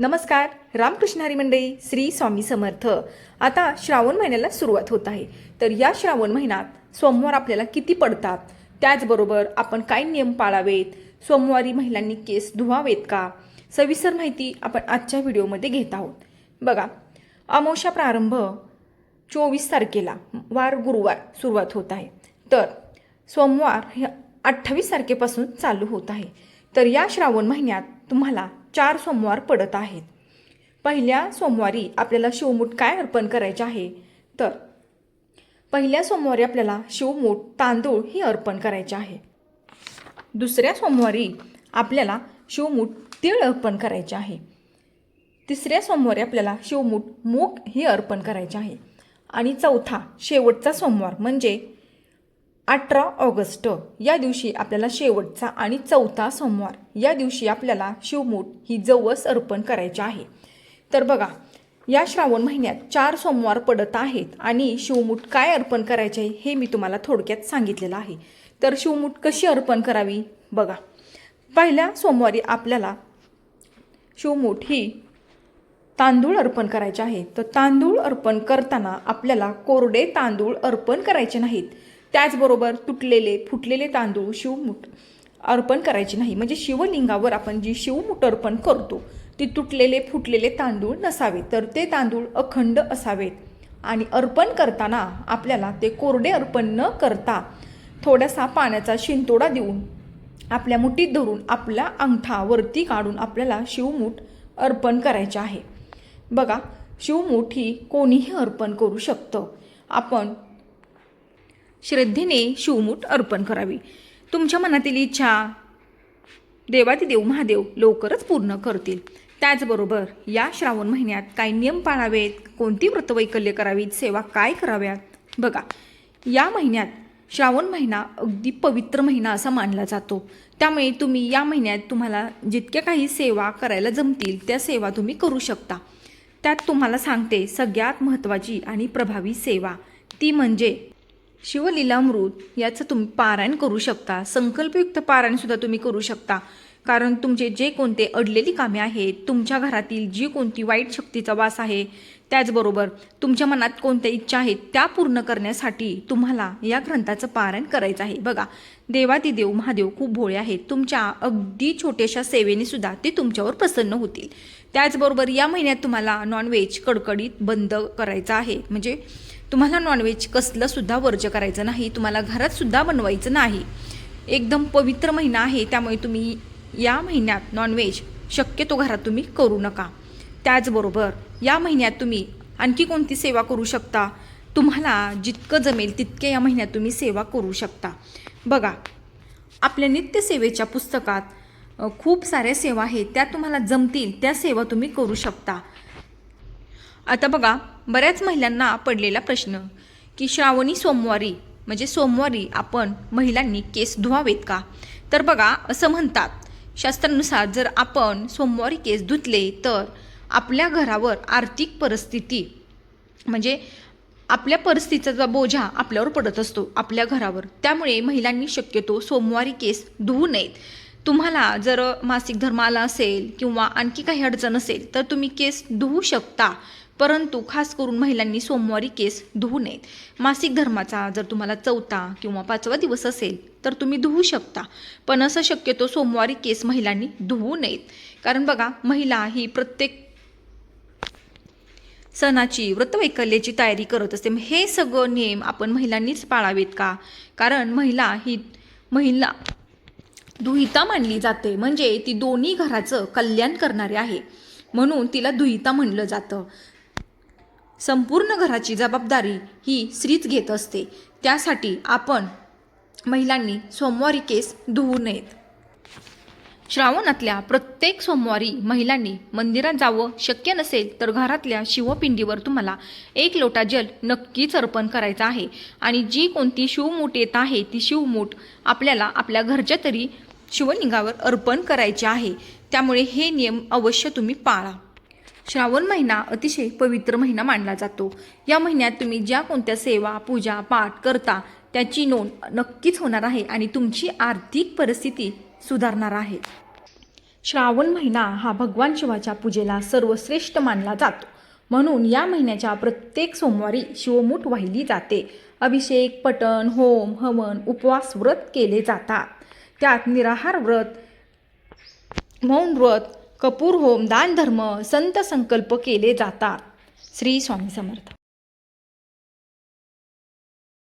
नमस्कार रामकृष्ण हरी मंडळी श्री स्वामी समर्थ. आता श्रावण महिन्याला सुरुवात होत आहे. तर या श्रावण महिन्यात सोमवार आपल्याला किती पडतात? त्याचबरोबर आपण काय नियम पाळावेत? सोमवारी महिलांनी केस धुवावेत का? सविस्तर माहिती आपण आजच्या व्हिडिओमध्ये घेत आहोत. बघा अमोशा प्रारंभ चोवीस तारखेला वार गुरुवार सुरुवात होत आहे. तर सोमवार हे अठ्ठावीस तारखेपासून चालू होत आहे. तर या श्रावण महिन्यात तुम्हाला चार सोमवार पडत आहेत. पहिल्या सोमवारी आपल्याला शिवमूठ काय अर्पण करायचे आहे? तर पहिल्या सोमवारी आपल्याला शिवमूठ तांदूळ ही अर्पण करायचे आहे. दुसऱ्या सोमवारी आपल्याला शिवमूठ तीळ अर्पण करायचे आहे. तिसऱ्या सोमवारी आपल्याला शिवमूठ मूग ही अर्पण करायचे आहे. आणि चौथा शेवटचा सोमवार म्हणजे अठरा ऑगस्ट या दिवशी आपल्याला शेवटचा आणि चौथा सोमवार या दिवशी आपल्याला शिवमूठ ही जवस अर्पण करायची आहे. तर बघा या श्रावण महिन्यात चार सोमवार पडत आहेत आणि शिवमूठ काय अर्पण करायचे आहे हे मी तुम्हाला थोडक्यात सांगितलेलं आहे. तर शिवमूठ कशी अर्पण करावी? बघा पहिल्या सोमवारी आपल्याला शिवमूठ ही तांदूळ अर्पण करायचे आहे. तर तांदूळ अर्पण करताना आपल्याला कोरडे तांदूळ अर्पण करायचे नाहीत. त्याचबरोबर तुटलेले फुटलेले तांदूळ शिवमुठ अर्पण करायचे नाही. म्हणजे शिवलिंगावर आपण जी शिवमुठ अर्पण करतो ती तुटलेले फुटलेले तांदूळ नसावे. तर ते तांदूळ अखंड असावेत. आणि अर्पण करताना आपल्याला ते कोरडे अर्पण न करता थोडासा पाण्याचा शिंतोडा देऊन आपल्या मुठीत धरून आपला अंगठा वरती काढून आपल्याला शिवमूठ अर्पण करायचे आहे. बघा शिवमूठ ही कोणीही अर्पण करू शकतं. आपण श्रद्धेने शिवमूठ अर्पण करावी. तुमच्या मनातील इच्छा देवादिदेव महादेव लवकरच पूर्ण करतील. त्याचबरोबर या श्रावण महिन्यात काय नियम पाळावेत कोणती व्रतवैकल्य करावीत सेवा काय कराव्यात? बघा या महिन्यात श्रावण महिना अगदी पवित्र महिना असा मानला जातो. त्यामुळे तुम्ही या महिन्यात तुम्हाला जितक्या काही सेवा करायला जमतील त्या सेवा तुम्ही करू शकता. त्यात तुम्हाला सांगते सगळ्यात महत्त्वाची आणि प्रभावी सेवा ती म्हणजे शिवलीलामृत याचं तुम्ही पारायण करू शकता. संकल्पयुक्त पारायणसुद्धा तुम्ही करू शकता. कारण तुमचे जे कोणते अडलेली कामे आहेत तुमच्या घरातील जी कोणती वाईट शक्तीचा वास आहे त्याचबरोबर तुमच्या मनात कोणत्या इच्छा आहेत त्या पूर्ण करण्यासाठी तुम्हाला या ग्रंथाचं पारायण करायचं आहे. बघा देवादिदेव महादेव खूप भोळे आहेत. तुमच्या अगदी छोट्याशा सेवेने सुद्धा ते तुमच्यावर प्रसन्न होतील. त्याचबरोबर या महिन्यात तुम्हाला नॉनव्हेज कडकडीत बंद करायचं आहे. म्हणजे तुम्हाला नॉनव्हेज कसलंसुद्धा वर्ज्य वर्ज करायचं नाही तुम्हाला घरातसुद्धा बनवायचं नाही. एकदम पवित्र महिना आहे त्यामुळे तुम्ही या महिन्यात नॉनव्हेज शक्यतो घरात तुम्ही करू नका. त्याचबरोबर या महिन्यात तुम्ही आणखी कोणती सेवा करू शकता? तुम्हाला जितकं जमेल तितके या महिन्यात तुम्ही सेवा करू शकता. बघा आपल्या नित्यसेवेच्या पुस्तकात खूप साऱ्या सेवा आहेत त्या तुम्हाला जमतील त्या सेवा तुम्ही करू शकता. आता बघा बऱ्याच महिलांना पडलेला प्रश्न की श्रावणी सोमवारी म्हणजे सोमवारी आपण महिलांनी केस धुवावेत का? तर बघा असं म्हणतात. शास्त्रानुसार जर आपण सोमवारी केस धुतले तर आपल्या घरावर आर्थिक परिस्थिती म्हणजे आपल्या परिस्थितीचा बोजा आपल्यावर पडत असतो आपल्या घरावर. त्यामुळे महिलांनी शक्यतो सोमवारी केस धुवू नयेत. तुम्हाला जर मासिक धर्म आला असेल किंवा आणखी काही अडचण असेल तर तुम्ही केस धुवू शकता. परंतु खास करून महिलांनी सोमवारी केस धुवू नयेत. मासिक धर्माचा जर तुम्हाला चौथा किंवा पाचवा दिवस असेल तर तुम्ही धुवू शकता. पण असं शक्यतो सोमवारी केस महिलांनी धुवू नयेत. कारण बघा महिला ही प्रत्येक सणाची व्रतवैकल्याची तयारी करत असते. हे सगळं नियम आपण महिलांनीच पाळावेत का? कारण महिला ही महिला दुहिता मानली जाते. म्हणजे ती दोन्ही घराचं कल्याण करणारी आहे. म्हणून तिला दुहिता म्हणलं जातं. संपूर्ण घराची जबाबदारी ही स्त्रीच घेत असते. त्यासाठी आपण महिलांनी सोमवारी केस धुवू नयेत. श्रावणातल्या प्रत्येक सोमवारी महिलांनी मंदिरात जावं शक्य नसेल तर घरातल्या शिवपिंडीवर तुम्हाला एक लोटा जल नक्कीच अर्पण करायचं आहे. आणि जी कोणती शिवमूठ येत आहे ती शिवमूठ आपल्याला आपल्या घरच्या तरी शिवलिंगावर अर्पण करायचे आहे. त्यामुळे हे नियम अवश्य तुम्ही पाळा. श्रावण महिना अतिशय पवित्र महिना मानला जातो. या महिन्यात तुम्ही ज्या कोणत्या सेवा पूजा पाठ करता त्याची नोंद नक्कीच होणार आहे आणि तुमची आर्थिक परिस्थिती सुधारणार आहे. श्रावण महिना हा भगवान शिवाच्या पूजेला सर्वश्रेष्ठ मानला जातो. म्हणून या महिन्याच्या प्रत्येक सोमवारी शिवमूठ वाहिली जाते. अभिषेक पटण होम हवन उपवास व्रत केले जातात. त्यात निराहार व्रत मौन व्रत कपूर होम दानधर्म संत संकल्प केले जातात. श्री स्वामी समर्थ.